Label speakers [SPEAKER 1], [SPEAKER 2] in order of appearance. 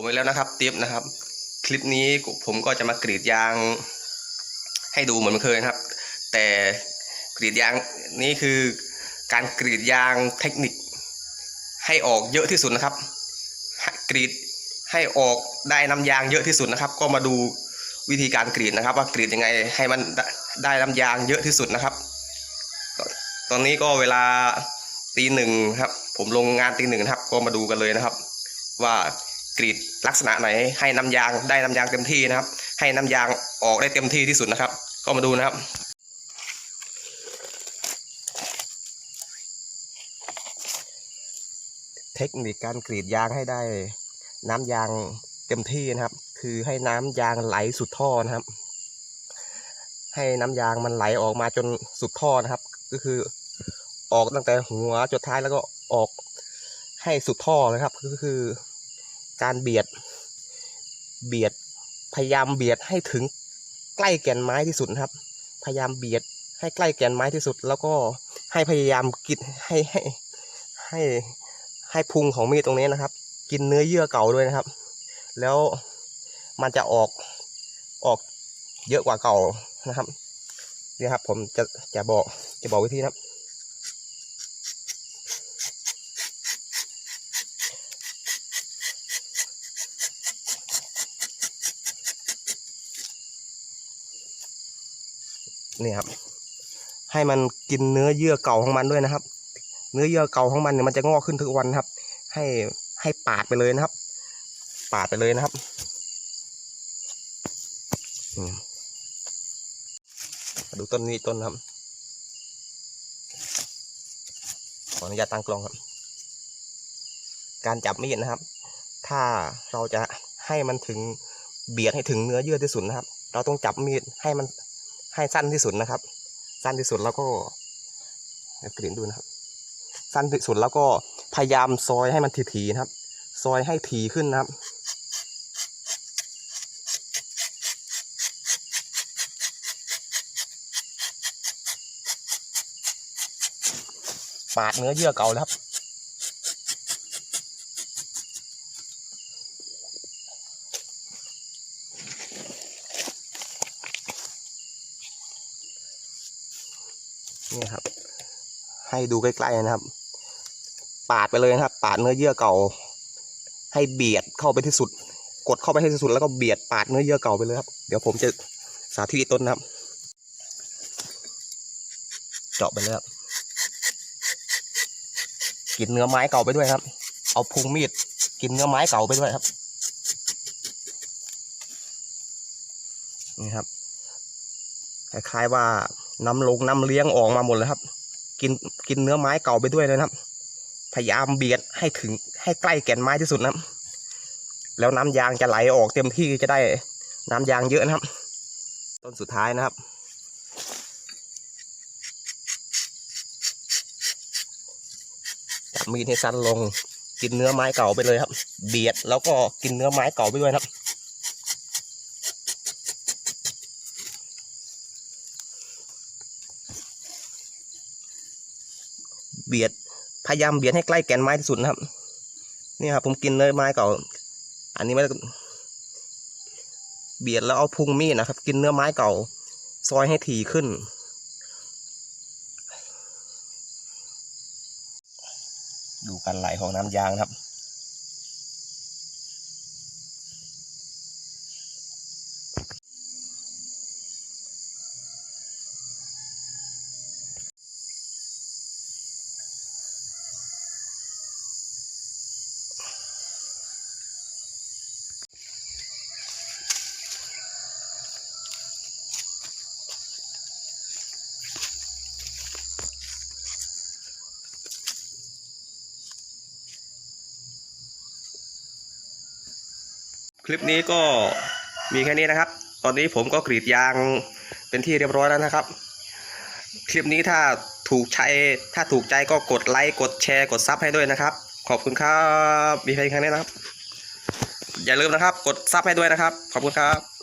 [SPEAKER 1] ผมไปแล้วนะครับเตียบนะครับ คลิปนี้ผมก็จะมากรีดยาง ให้ดูเหมือนเคยนะครับ แต่กรีดยางนี่คือการกรีดยางเทคนิค ให้ออกเยอะที่สุดนะครับ กรีดให้ออกได้น้ำยางเยอะที่สุดนะครับ ก็มาดูวิธีการกรีดนะครับ ว่ากรีดยังไงให้มันได้น้ำยางเยอะที่สุดนะครับ ตอนนี้ก็เวลาตีหนึ่งครับ ผมลงงานตีหนึ่งครับ ก็มาดูกันเลยนะครับ ว่า กรีดลักษณะไหนให้น้ำยางได้น้ำยางเต็มที่นะครับ ให้น้ำยางออกได้เต็มที่ที่สุดนะครับ ก็มาดูนะครับเทคนิคการกรีดยางให้ได้ น้ำยางเต็มที่นะครับ คือให้น้ำยางไหลสุดท่อนะครับ ให้น้ำยางมันไหลออกมาจนสุดท่อนะครับ ก็คือออกตั้งแต่หัวจนท้ายแล้วก็ออกให้สุดท่อนะครับ ก็คือ การเบียด เบียด พยายามเบียดให้ถึงใกล้แก่นไม้ที่สุดครับ พยายามเบียดให้ใกล้แก่นไม้ที่สุด แล้วก็ให้พยายามกินให้ให้ให้ให้พุงของมีดตรงนี้นะครับ กินเนื้อเยื่อเก่าด้วยนะครับ แล้วมันจะออกออกเยอะกว่าเก่านะครับเนี่ยครับ ผมจะจะบอกจะบอกวิธีนะครับ นี่ครับ ให้มันกินเนื้อเยื่อเก่าของมันด้วยนะครับ เนื้อเยื่อเก่าของมันเนี่ยมันจะงอกขึ้นทุกวันครับ ให้ให้ปาดไปเลยนะครับ ปาดไปเลยนะครับดูต้นนี้ต้นนะครับขออนุญาตตั้งกล้องครับ การจับมีดนะครับ ถ้าเราจะให้มันถึงเบียดให้ถึงเนื้อเยื่อที่สุดนะครับ เราต้องจับมีดให้มัน ให้สั้นที่สุดนะครับ สั้นที่สุดแล้วก็กลิ่นดูนะครับ สั้นที่สุดแล้วก็พยายามซอยให้มันถี่ๆนะครับ ซอยให้ถี่ขึ้นนะครับปาดเนื้อเยื่อเก่าแล้วครับ นี่ครับ ให้ดูใกล้ๆนะครับ ปาดไปเลยนะครับ ปาดเนื้อเยื่อเก่า ให้เบียดเข้าไปที่สุด กดเข้าไปให้ที่สุดแล้วก็เบียดปาดเนื้อเยื่อเก่าไปเลยครับ เดี๋ยวผมจะสาธิตต้นนะครับ เจาะไปเลยครับกินเนื้อไม้เก่าไปด้วยครับ เอาพุงมีดกินเนื้อไม้เก่าไปด้วยครับ นี่ครับ คล้ายๆว่า น้ำลงน้ำเลี้ยงออกมาหมดเลยครับ กินกินเนื้อไม้เก่าไปด้วยเลยนะครับ พยายามเบียดให้ถึงให้ใกล้แก่นไม้ที่สุดนะแล้วน้ำยางจะไหลออกเต็มที่จะได้น้ำยางเยอะนะครับ ต้นสุดท้ายนะครับ มีดให้สั้นลงกินเนื้อไม้เก่าไปเลยครับ เบียดแล้วก็กินเนื้อไม้เก่าไปด้วยครับ เบียดพยายามเบียดให้ใกล้แกนไม้ที่สุดนะครับ นี่ครับผมกินเนื้อไม้เก่า อันนี้ไม่ได้เบียดแล้วเอาพุงมีดนะครับ กินเนื้อไม้เก่า ซอยให้ถี่ขึ้น ดูการไหลของน้ำยางครับ ลิปนี้ก็มีแค่นี้นะครับ ตอนนี้ผมก็กรีดยางเป็นที่เรียบร้อยแล้วนะครับ คลิปนี้ถ้าถูกใจถ้าถูกใจก็กดไลค์กดแชร์กดซับให้ด้วยนะครับ ขอบคุณครับมีเพียงแค่นี้นะครับ อย่าลืมนะครับ กดซับให้ด้วยนะครับ ขอบคุณครับ